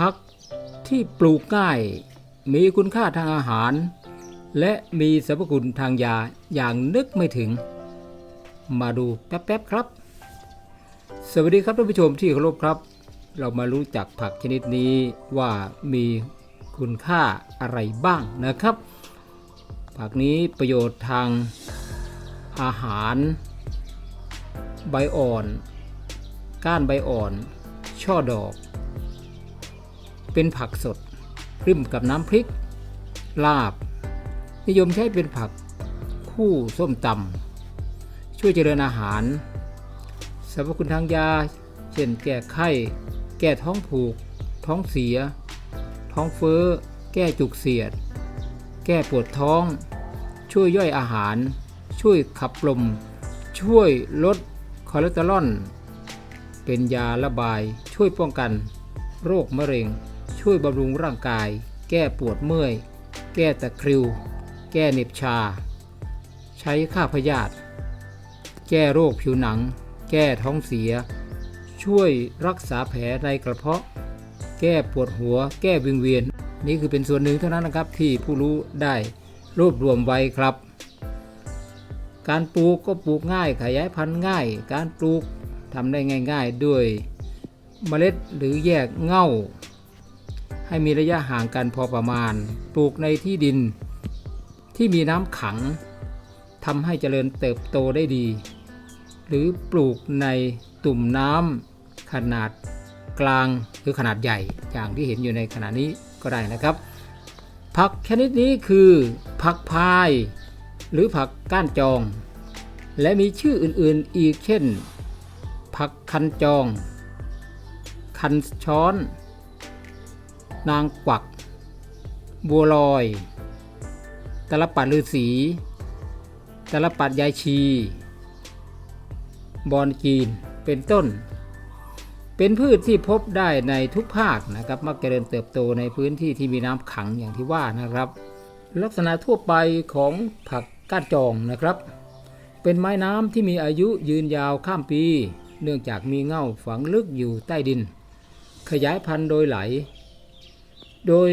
ผักที่ปลูกง่าย มีคุณค่าทางอาหาร และมีสรรพคุณทางยาอย่างนึกไม่ถึง มาดูแป๊บๆครับ สวัสดีครับท่านผู้ชมที่เคารพครับ เรามารู้จักผักชนิดนี้ว่ามีคุณค่าอะไรบ้างนะครับ ผักนี้ประโยชน์ทางอาหาร ใบอ่อน ก้านใบอ่อน ช่อดอก เป็นผักสดริมกับน้ำพริก ลาบ นิยมใช้เป็นผัก คู่ส้มตำช่วยเจริญอาหารสรรพคุณทางยา เช่นแก้ไข้ แก้ท้องผูก ท้องเสีย ท้องเฟ้อ แก้จุกเสียด แก้ปวดท้อง ช่วยย่อยอาหาร ช่วยขับลม ช่วยลดคอเลสเตอรอล เป็นยาระบาย ช่วยป้องกัน โรคมะเร็ง ช่วยบำรุงร่างกาย แก้ปวดเมื่อย แก้ตะคริว แก้เหน็บชา ใช้ฆ่าพยาธิแก้โรคผิวหนัง แก้ท้องเสีย ช่วยรักษาแผลในกระเพาะ แก้ปวดหัว แก้วิงเวียน นี่คือเป็นส่วนหนึ่งเท่านั้นนะครับที่ผู้รู้ได้รวบรวมไว้ครับ การปลูกก็ปลูกง่ายขยายพันธุ์ง่าย การปลูกทำได้ง่าย ๆ ด้วยเมล็ดหรือแยกเง่า ให้มีระยะห่างกันพอประมาณ ปลูกในที่ดิน ที่มีน้ำขังทำให้เจริญเติบโตได้ดี หรือปลูกในตุ่มน้ำขนาดกลางหรือขนาดใหญ่อย่างที่เห็นอยู่ในขณะนี้ก็ได้นะครับ ผักชนิดนี้คือผักพาย หรือผักก้านจอง และมีชื่ออื่นๆอีกเช่น ผักคันจอง คันช้อน นางกวัก บัวลอยตะลปัดฤาษีตะลปัดยายชี บอนจีน เป็นต้น เป็นพืชที่พบได้ในทุกภาคนะครับ มักเจริญเติบโตในพื้นที่ที่มีน้ำขังอย่างที่ว่านะครับ ลักษณะทั่วไปของผักก้านจองนะครับ เป็นไม้น้ำที่มีอายุยืนยาวข้ามปี เนื่องจากมีเง่าฝังลึกอยู่ใต้ดิน ขยายพันธุ์โดยไหล โดย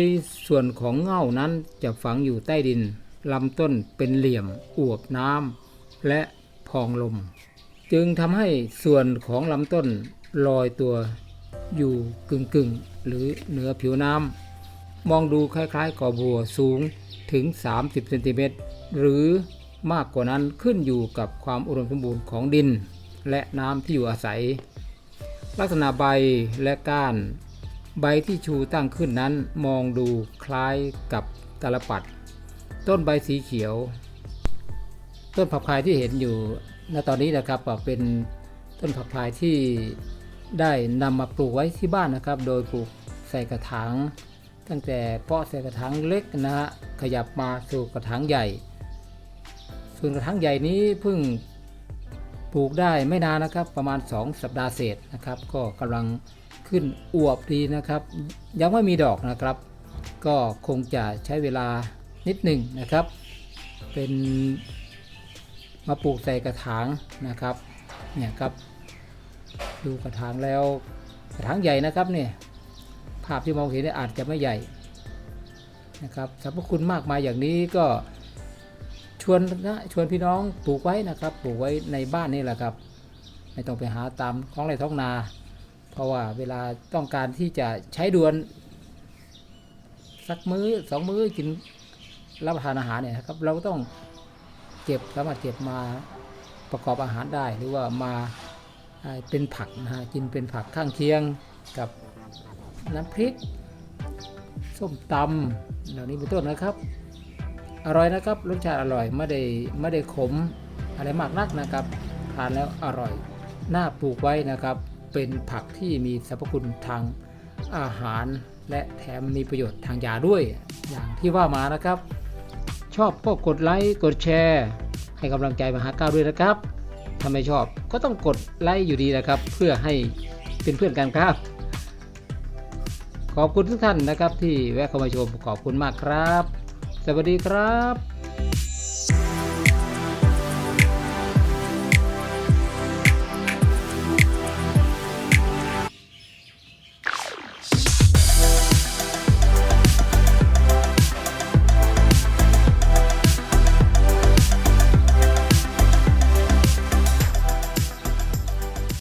ส่วนของเง่านั้นจะฝังอยู่ใต้ดินลำต้นเป็นเหลี่ยมอวบน้ำและพองลม จึงทำให้ส่วนของลำต้นลอยตัวอยู่กึ่งกึ่งๆหรือเหนือผิวน้ำมองดูคล้ายๆกอบัวสูงถึง 30เซนติเมตรหรือมากกว่านั้นขึ้นอยู่กับความอุดมสมบูรณ์ของดิน และน้ำที่อยู่อาศัย ลักษณะใบและก้าน ใบที่ชูตั้งขึ้นนั้นมองดูคล้ายกับตาลปัด ต้นใบสีเขียว ต้นผักพายที่เห็นอยู่ณตอนนี้นะครับเป็นต้นผักพายที่ได้นำมาปลูกไว้ที่บ้านนะครับ โดยปลูกใส่กระถางตั้งแต่เพาะใส่กระถางเล็กนะฮะขยับมาสู่กระถางใหญ่ ส่วนกระถางใหญ่นี้เพิ่งปลูกได้ไม่นานนะครับ ประมาณ 2 สัปดาห์เศษนะครับ ก็กำลัง ขึ้นอวบดีนะครับ ยังไม่มีดอกนะครับ ก็คงจะใช้เวลานิดหนึ่งนะครับ เป็นมาปลูกใส่กระถางนะครับเนี่ยครับ ดูกระถางแล้วกระถางใหญ่นะครับเนี่ยภาพที่มองเห็นอาจจะไม่ใหญ่นะครับสรรพคุณมากมายอย่างนี้ก็ชวนนะชวนพี่น้องปลูกไว้นะครับ ปลูกไว้ในบ้านนี่แหละครับ ไม่ต้องไปหาตามท้องไรท้องนา เพราะว่าเวลาต้องการที่จะใช้ด่วน สักมื้อสองมื้อกินรับประทานอาหารเนี่ยนะครับเราก็ต้องเก็บสามารถเก็บมาประกอบอาหารได้ หรือว่ามาอ่าเป็นผักนะฮะกินเป็นผักข้างเคียงกับน้ำพริก ส้มตำเหล่านี้เป็นต้นนะครับ อร่อยนะครับรสชาติอร่อยไม่ได้ไม่ได้ขมอะไรมากนักนะครับ ทานแล้วอร่อย น่าปลูกไว้นะครับ เป็นผักที่มีสรรพคุณทางอาหาร และแถมมีประโยชน์ทางยาด้วย อย่างที่ว่ามานะครับ ชอบก็กดไลค์กดแชร์ ให้กำลังใจมหาก้าวด้วยนะครับถ้าไม่ชอบก็ต้องกดไลค์อยู่ดีนะครับ เพื่อให้เป็นเพื่อนกันครับ ขอบคุณทุกท่านนะครับที่แวะเข้ามาชมขอบคุณมากครับ สวัสดีครับ